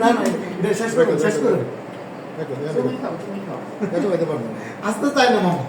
না না শেষ করুন শেষ করুন আসতে চাই না মামা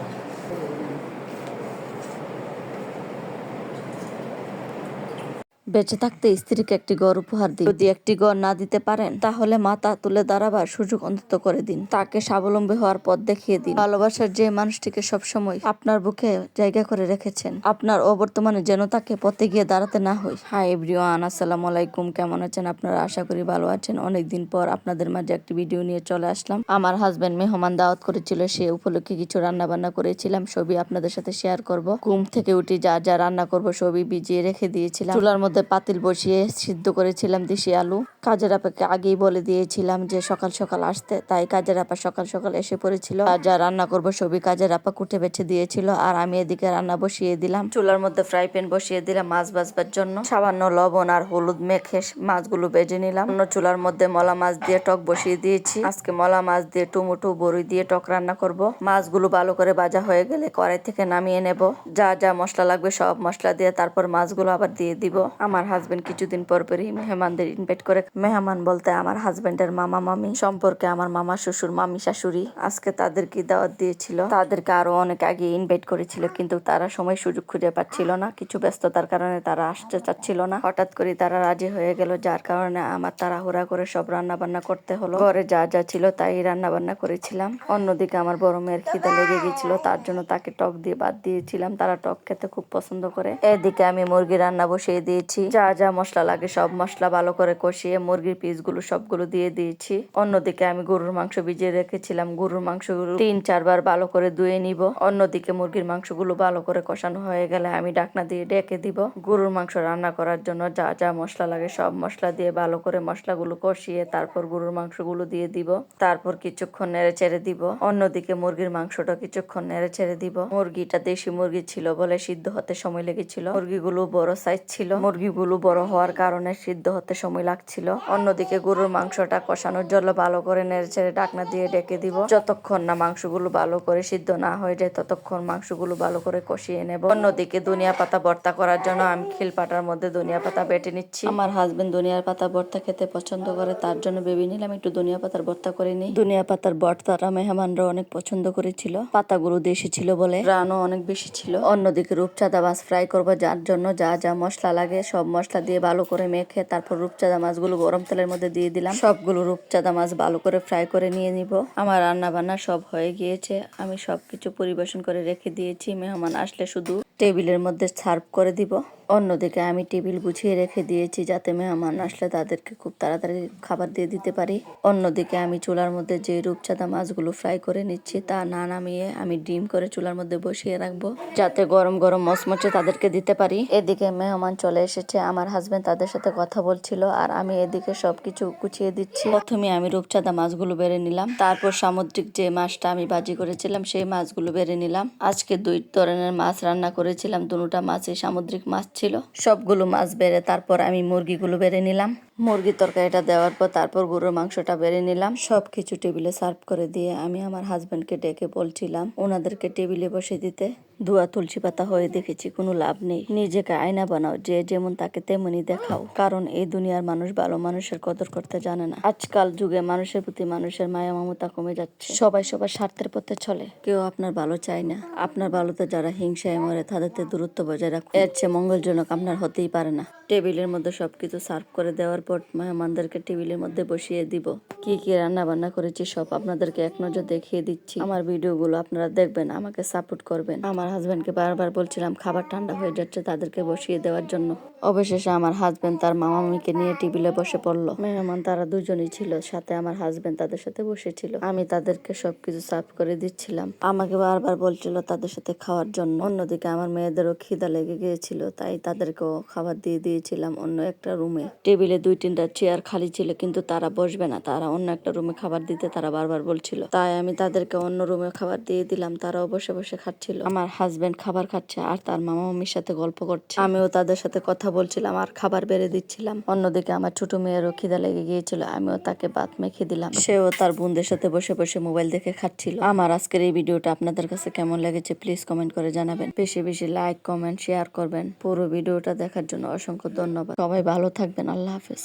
বেঁচে থাকতে স্ত্রীকে একটি ঘর উপহার দিন। যদি একটি ঘর না দিতে পারেন, তাহলে মাথা তুলে দাঁড়াবার সুযোগ অন্তত করে দিন। তাকে স্বাবলম্বী হওয়ার পথ দেখিয়ে দিন। ভালোবাসার যে মানুষটিকে সবসময় আপনার বুকে জায়গা করে রেখেছেন, আপনার অবর্তমানে যেন তাকে পথে গিয়ে দাঁড়াতে না হয়। হাই এভরিওয়ান, আসসালামু আলাইকুম। কেমন আছেন আপনারা? আশা করি ভালো আছেন। অনেকদিন পর আপনাদের মাঝে একটি ভিডিও নিয়ে চলে আসলাম। আমার হাজব্যান্ড মেহমান দাওয়াত করেছিল। সে উপলক্ষে কিছু রান্না বান্না করেছিলাম। সবই আপনাদের সাথে শেয়ার করব। ঘুম থেকে উঠে যা যা রান্না করব, সবই ভিজিয়ে রেখে দিয়েছিলাম। চুলার মধ্যে পাতিল বসিয়ে সিদ্ধ করেছিলাম দেশি আলু। কাজের আপাকে আগেই বলে দিয়েছিলাম যে, সকাল সকাল আসতে। তাই কাজের আপা সকাল সকাল এসে পড়েছিল। যা রান্না করব সবই কাজের আপা কুটে বেছে দিয়েছিল। আর আমি এদিকে রান্না বসিয়ে দিলাম। চুলার মধ্যে ফ্রাই প্যান বসিয়ে দিলাম মাছ ভাজবার জন্য। সামান্য লবণ আর হলুদ মেখে মাছগুলো বেজে নিলাম। অন্য চুলার মধ্যে মলা মাছ দিয়ে টক বসিয়ে দিয়েছি। আজকে মলা মাছ দিয়ে টমেটো, বড়ি দিয়ে টক রান্না করব। মাছগুলো ভালো করে ভাজা হয়ে গেলে কড়াই থেকে নামিয়ে নেব। যা যা মশলা লাগবে সব মশলা দিয়ে তারপর মাছগুলো আবার দিয়ে দিব। আমার হাজবেন্ড কিছুদিন পর পরই মেহমানদের ইনভাইট করে। মেহমান বলতে আমার হাজবেন্ডের মামা মামি। সম্পর্কে আমার মামা শ্বশুর, মামি শাশুড়ি। আজকে তাদেরকে দাওয়াত দিয়েছিল। তাদেরকে আরও অনেক আগে ইনভাইট করেছিল, কিন্তু তারা সময় সুযোগ খুঁজে পাচ্ছিল না। কিছু ব্যস্ততার কারণে তারা আসতে চাচ্ছিল না। হঠাৎ করে তারা রাজি হয়ে গেল, যার কারণে আমার তাড়াহুড়া করে সব রান্না বান্না করতে হলো। ঘরে যা যা ছিল তাই রান্না বান্না করেছিলাম। অন্যদিকে আমার বড় মেয়ের খিদা লেগে গেছিল, তার জন্য তাকে টক দিয়ে বাদ দিয়েছিলাম। তারা টক খেতে খুব পছন্দ করে। এদিকে আমি মুরগি রান্না বসিয়ে দিয়েছি। যা যা মশলা লাগে সব মশলা ভালো করে কষিয়ে মুরগির পিস পিসগুলো সবগুলো দিয়ে দিয়েছি। অন্যদিকে আমি গরুর মাংস ভিজিয়ে রেখেছিলাম। গরুর মাংসগুলো তিন, চারবার ভালো করে ধুয়ে নিব। অন্যদিকে মুরগির মাংসগুলো ভালো করে কষানো হয়ে গেলে আমি ডাকনা দিয়ে ডেকে দিব। গরুর মাংস রান্না করার জন্য যা যা মশলা লাগে সব মশলা দিয়ে ভালো করে মশলাগুলো কষিয়ে তারপর গরুর মাংসগুলো দিয়ে দিব। তারপর কিছুক্ষণ নেড়ে ছেড়ে দিব। অন্যদিকে মুরগির মাংসটা কিছুক্ষণ নেড়ে ছেড়ে দিব। মুরগিটা দেশি মুরগি ছিল বলে সিদ্ধ হতে সময় লেগেছিল। মুরগিগুলো বড় সাইজ ছিল। মুরগিগুলো বড় হওয়ার কারণে সিদ্ধ হতে সময় লাগছিল। অন্যদিকে গরুর মাংসটা কষানোর জন্য ভালো করে নেড়ে ছেড়ে ডাকনা দিয়ে ডেকে দিব। যতক্ষণ না মাংসগুলো ভালো করে সিদ্ধ না হয়ে যায়, ততক্ষণ মাংসগুলো ভালো করে কষিয়ে নেব। অন্যদিকে দুনিয়া পাতা ভর্তা করার জন্য আমি খিলপাটার মধ্যে ধনিয়া পাতা বেটে নিচ্ছি। আমার হাজবেন্ড দুনিয়ার পাতা ভর্তা খেতে পছন্দ করে, তার জন্য ভেবে নিলাম একটু ধনিয়া পাতার ভর্তা করে নিই। ধনিয়া পাতার ভর্তাটা মেহমানরা অনেক পছন্দ করেছিল। পাতাগুলো দেশি ছিল বলে রানও অনেক বেশি ছিল। অন্যদিকে রূপচাঁদা মাছ ফ্রাই করব যার জন্য যা যা মশলা লাগে সব মশলা দিয়ে ভালো করে মেখে তারপর রূপচাঁদা মাছগুলো গরম তেলের মধ্যে দিয়ে দিলাম। সবগুলো রূপচাঁদা মাছ ভালো করে ফ্রাই করে নিয়ে নিব। আমার রান্না বান্না সব হয়ে গিয়েছে। আমি সব কিছু পরিবেশন করে রেখে দিয়েছি। মেহমান আসলে শুধু টেবিলের মধ্যে সার্ভ করে দিব। অন্যদিকে আমি টেবিল গুছিয়ে রেখে দিয়েছি যাতে মেহমান আসলে তাদেরকে খুব তাড়াতাড়ি খাবার দিয়ে দিতে পারি। অন্যদিকে আমি চুলার মধ্যে যে রূপচাঁদা মাছগুলো ফ্রাই করে নিচ্ছি তা না নামিয়ে আমি ডিম করে চুলার মধ্যে বসিয়ে রাখব যাতে গরম গরম মচমচে তাদেরকে দিতে পারি। এদিকে মেহমান চলে এসেছে, আমার হাজবেন্ড তাদের সাথে কথা বলছিল আর আমি এদিকে সবকিছু গুছিয়ে দিচ্ছি। প্রথমে আমি রূপচাঁদা মাছগুলো বেড়ে নিলাম, তারপর সামুদ্রিক যে মাছটা আমি বাজি করেছিলাম সেই মাছগুলো বেড়ে নিলাম। আজকে দুই ধরনের মাছ রান্না করেছিলাম দুটা মাছই সামুদ্রিক মাছ ছিল। সবগুলো মাছ বেড়ে তারপর আমি মুরগিগুলো বেড়ে নিলাম। মুরগির তরকারিটা দেওয়ার পর তারপর গরুর মাংসটা বেড়ে নিলাম। সব কিছু টেবিলে সার্ভ করে দিয়ে আমি আমার হাজব্যান্ডকে ডেকে বলছিলাম, ওনাদেরকে টেবিলে বসে দিতে ধোয়া, তুলসী পাতা হয়ে দেখেছি, কোনো লাভ নেই। নিজেকে আয়না বানাও, যে যেমন তাকে তেমনই দেখাও। কারণ এই দুনিয়ার মানুষ ভালো মানুষের কদর করতে জানে না। আজকাল যুগে মানুষের প্রতি মানুষের মায়া, মমতা কমে যাচ্ছে। সবাই সবার স্বার্থের পথে চলে। কেউ আপনার ভালো চায় না। আপনার ভালোতে যারা হিংসায় মরে তাদের দূরত্ব বজায় রাখুন। এর চেয়ে মঙ্গলজনক আপনার হতেই পারে না। টেবিলের মধ্যে সবকিছু সার্ভ করে দেওয়ার পর মেহমানদেরকে টেবিলের মধ্যে বসিয়ে দিব। কি কি রান্না বান্না করেছি সব আপনাদেরকে এক নজর দেখিয়ে দিচ্ছি। আমার ভিডিওগুলো আপনারা দেখবেন, আমাকে সাপোর্ট করবেন। আমার হাজবেন্ডকে বারবার বলছিলাম খাবার ঠান্ডা হয়ে যাচ্ছে তাদেরকে বসিয়ে দেওয়ার জন্য। অবশেষে আমার হাজবেন্ড তার মামা মামিকে নিয়ে টেবিলে বসে পড়ল। মেহমান তারা দুজনই ছিল, সাথে আমার হাজবেন্ড তাদের সাথে বসেছিল। আমি তাদেরকে সবকিছু সার্ভ করে দিচ্ছিলাম। আমাকে বারবার বলছিল তাদের সাথে খাওয়ার জন্য। অন্যদিকে আমার মেয়েদেরও খিদা লেগে গিয়েছিল, তাই তাদেরকেও খাবার দিয়ে দিয়েছিলাম অন্য একটা রুমে। টেবিলে দুই তিনটা চেয়ার খালি ছিল, কিন্তু তারা বসবে না। তারা অন্য একটা রুমে খাবার দিতে তারা বারবার বলছিল। তাই আমি তাদেরকে অন্য রুমে খাবার দিয়ে দিলাম, তারাও বসে বসে খাচ্ছিল। আমার হাজবেন্ড খাবার খাচ্ছে আর তার মামা মামির সাথে গল্প করছে। আমিও তাদের সাথে কথা বলছিলাম আর খাবার বেড়ে দিচ্ছিলাম। অন্যদিকে আমার ছোট মেয়েরও খিদা লেগে গিয়েছিল, আমিও তাকে ভাত মেখে দিলাম। সেও তার বোনদের সাথে বসে বসে মোবাইল দেখে খাচ্ছিল। আমার আজকের এই ভিডিওটা আপনাদের কাছে কেমন লেগেছে প্লিজ কমেন্ট করে জানাবেন। বেশি বেশি লাইক কমেন্ট শেয়ার করবেন। পুরো ভিডিওটা দেখার জন্য অসংখ্য ধন্যবাদ। সবাই ভালো থাকবেন, আল্লাহ হাফেজ।